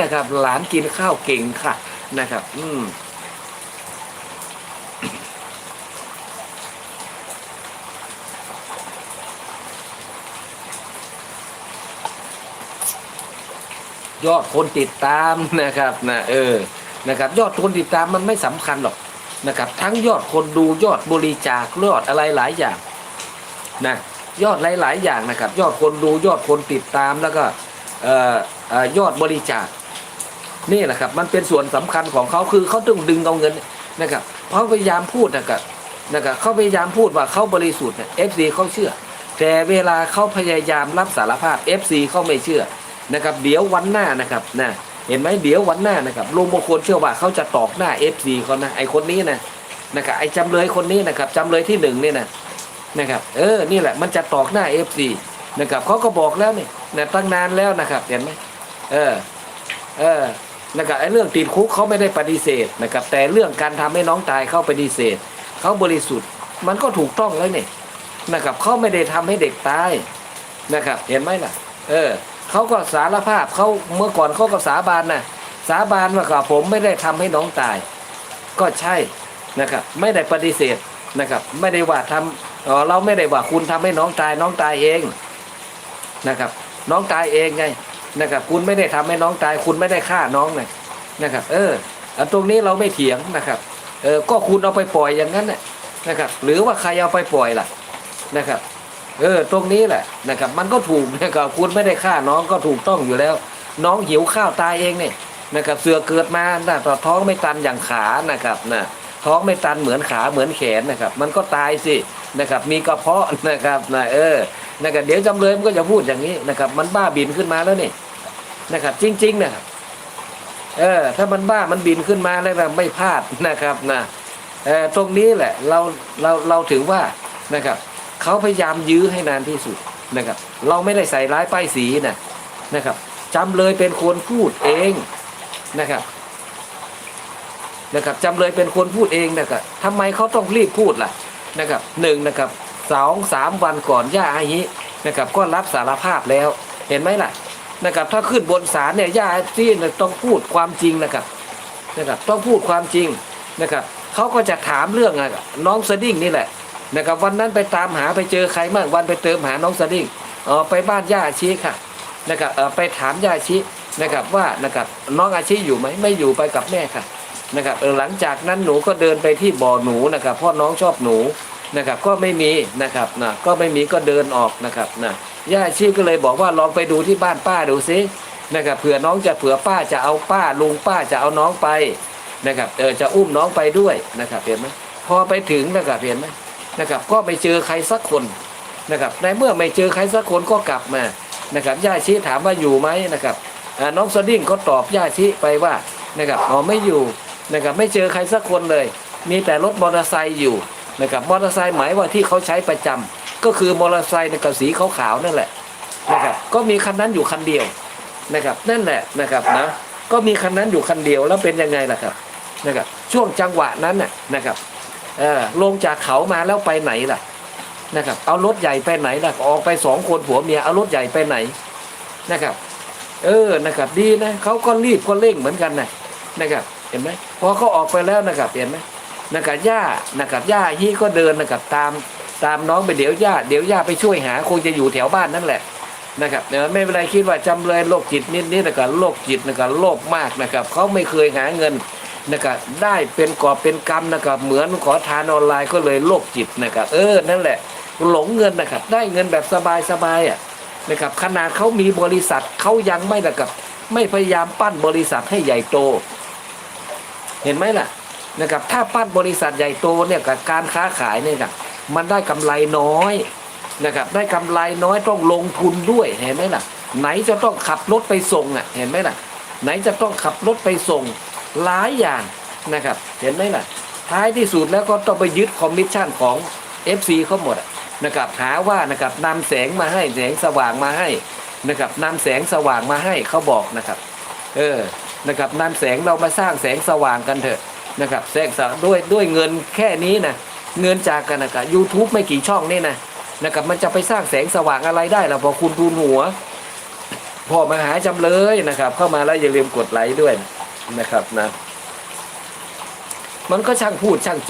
นะครับ หลานกินข้าวเก่งค่ะนะครับ อืมยอดคนติดตามนะครับนะเออนะครับ ยอดคนติดตามมันไม่สำคัญหรอกนะครับ ทั้งยอดคนดูยอดบริจาคยอดอะไรหลายอย่างนะยอดหลาย ๆ อย่างนะครับ ยอดคนดูยอดคนติดตามแล้วก็เอ่ออยอดบริจาค นี่แหละครับ มันเป็นส่วนสำคัญของเขาคือเขาต้องดึงเอาเงินนะครับเขาพยายามพูดนะครับนะครับเขาพยายามพูดว่าเขาบริสุทธิ์เนี่ยเอฟซีเขาเชื่อ แต่เวลาเขาพยายามรับสารภาพ FC เขาไม่เชื่อนะครับเดี๋ยววันหน้านะครับนะเห็นไหมเดี๋ยววันหน้านะครับลุงมงคลเชื่อว่าเขาจะตอกหน้า FC เขานะไอคนนี้นะนะครับไอจำเลยคนนี้นะครับจำเลยที่หนึ่งนี่นะนะครับเออนี่แหละมันจะตอกหน้า FC นะครับเขาก็บอกแล้วนี่นะตั้งนานแล้วนะครับเห็นไหมเออเออ นะครับไอ้เรื่องติดคุกเขาไม่ได้ปฏิเสธนะครับ แต่เรื่องการทำให้น้องตายเขาปฏิเสธเขาบริสุทธิ์มันก็ถูกต้องแล้วเนี่ยนะครับเขาไม่ได้ทำให้เด็กตายนะครับ เห็นไหมล่ะ เออเขาก็สารภาพเขาเมื่อก่อนเขาก็สาบานนะสาบานว่ากับผมไม่ได้ทำให้น้องตาย ก็ใช่นะครับ ไม่ได้ปฏิเสธนะครับ ไม่ได้ว่าทำเอ่อเราไม่ได้ว่าคุณทำให้น้องตายน้องตายเองนะครับ น้องตายเองไง นะครับ คุณไม่ได้ทำให้น้องตาย คุณไม่ได้ฆ่าน้องไงนะครับ เอออันตรงนี้เราไม่เถียงนะครับ เออก็คุณเอาไปปล่อยอย่างนั้นน่ะนะครับ หรือว่าใครเอาไปปล่อยล่ะนะครับ เออ ตรงนี้แหละนะครับ มันก็ถูกนะครับคุณไม่ได้ฆ่าน้องก็ถูกต้องอยู่แล้ว น้องหิวข้าวตายเองเนี่ยนะครับเสือเกิดมาหน้าต่อท้องไม่ตันอย่างขานะครับนะท้องไม่ตันเหมือนขาเหมือนแขนนะครับ มันก็ตายสินะครับ มีกระเพาะนะครับนะเออนะครับเดี๋ยวจำเลยมันก็จะพูดอย่างนี้นะครับ มันบ้าบินขึ้นมาแล้วนี่ นะครับ จริง ๆ นะครับ เออ ถ้ามันบ้ามันบินขึ้นมาแล้วนะไม่พลาดนะครับนะเออตรงนี้แหละเราเราเราถือว่านะครับเขาพยายามยื้อให้นานที่สุดนะครับ เราไม่ได้ใส่ร้ายป้ายสีนะนะครับจำเลยเป็นคนพูดเองนะครับนะครับจำเลยเป็นคนพูดเองนะครับทำไมเขาต้องรีบพูดล่ะนะครับหนึ่งนะครับสองสามวันก่อนย่าอาฮินะครับ ก็รับสารภาพแล้วเห็นไหมล่ะ นะครับ ถ้าขึ้นบนศาลเนี่ยย่าอาฮิเนี่ต้องพูดความจริงนะครับนะครับ ต้องพูดความจริงนะครับเขาก็จะถามเรื่องอะน้องสดิ้งนี่แหละนะครับวันนั้นไปตามหาไปเจอใครบ้างวันไปเติมหาน้องสดิ้งเออไปบ้านย่าชี้ค่ะนะครับเออไปถามย่าชี้นะครับว่านะครับน้องอาชีอยู่ไหมไม่อยู่ไปกับแม่ค่ะนะครับเออหลังจากนั้นหนูก็เดินไปที่บ่อหนูนะครับพราะน้องชอบหนูนะครับก็ไม่มีนะครับนะก็ไม่มีก็เดินออกนะครับนะ ย่าอาชีก็เลยบอกว่าลองไปดูที่บ้านป้าดูซินะครับเผื่อน้องจะเผื่อป้าจะเอาป้าลุงป้าจะเอาน้องไปนะครับเออจะอุ้มน้องไปด้วยนะครับเห็นไหมพอไปถึงนะครับเห็นไหมนะครับก็ไม่เจอใครสักคนนะครับในเมื่อไม่เจอใครสักคนก็กลับมานะครับย่าชีถามว่าอยู่ไหมนะครับน้องสดิ้งก็ตอบย่าชีไปว่านะครับอ๋อไม่อยู่นะครับไม่เจอใครสักคนเลย มีแต่รถมอเตอร์ไซค์อยู่นะครับมอเตอร์ไซค์หมายว่าที่เขาใช้ประจำ ก็คือมอเตอร์ไซค์ในกับสีขาวๆนั่นแหละนะครับก็มีคันนั้นอยู่คันเดียวนะครับนั่นแหละนะครับนะก็มีคันนั้นอยู่คันเดียวแล้วเป็นยังไงล่ะครับนะครับช่วงจังหวะนั้นน่ะนะครับเออลงจากเขามาแล้วไปไหนล่ะนะครับเอารถใหญ่ไปไหนล่ะออกไปสองคนผัวเมียเอารถใหญ่ไปไหนนะครับ เออนะครับดีนะเขาก็รีบก็เร่งเหมือนกันนะนะครับเห็นไหมพอเขาออกไปแล้วนะครับเห็นไหมนะครับย่านะครับย่าฮี่ก็เดินนะครับตาม ตามน้องไปเดี๋ยวย่าเดี๋ยวย่าไปช่วยหา คงจะอยู่แถวบ้านนั่นแหละนะครับเดี๋ยวไม่เป็นไรคิดว่าจำเลยโรคจิตนิดนิดนะครับโรคจิตนะครับโลภมากนะครับเขาไม่เคยหาเงินนะครับได้เป็นกอบเป็นกรรมนะครับเหมือนขอทานออนไลน์ก็เลยโรคจิตนะครับเออนั่นแหละ หลงเงินนะครับได้เงินแบบสบายสบายๆอะนะครับขนาดเขามีบริษัทเขายังไม่นะครับไม่พยายามปั้นบริษัทให้ใหญ่โต เห็นไหมล่ะนะครับถ้าปั้นบริษัทใหญ่โตเนี่ยกับการค้าขายเนี่ยนะ มันได้กำไรน้อยนะครับได้กำไรน้อยต้องลงทุนด้วยเห็นไหมล่ะ ไหนจะต้องขับรถไปส่งอะเห็นไหมล่ะ ไหนจะต้องขับรถไปส่งหลายอย่างนะครับ เห็นไหมล่ะ ท้ายที่สุดแล้วก็ต้องไปยึดคอมมิชชั่นของ FC เขาหมดนะครับหาว่านะครับนำแสงมาให้แสงสว่างมาให้นะครับนำแสงสว่างมาให้เขาบอกนะครับ เออนะครับนำแสงเรามาสร้างแสงสว่างกันเถอะนะครับแสงสว่างด้วยด้วยเงินแค่นี้นะ เงินจากกันนะครับยูทูบไม่กี่ช่องนี่นะนะครับมันจะไปสร้างแสงสว่างอะไรได้ล่ะพอคุณทูนหัวพอมาหาจำเลยนะครับ เข้ามาแล้วอย่าลืมกดไลค์ด้วยนะครับนะมันก็ช่างพูดช่าง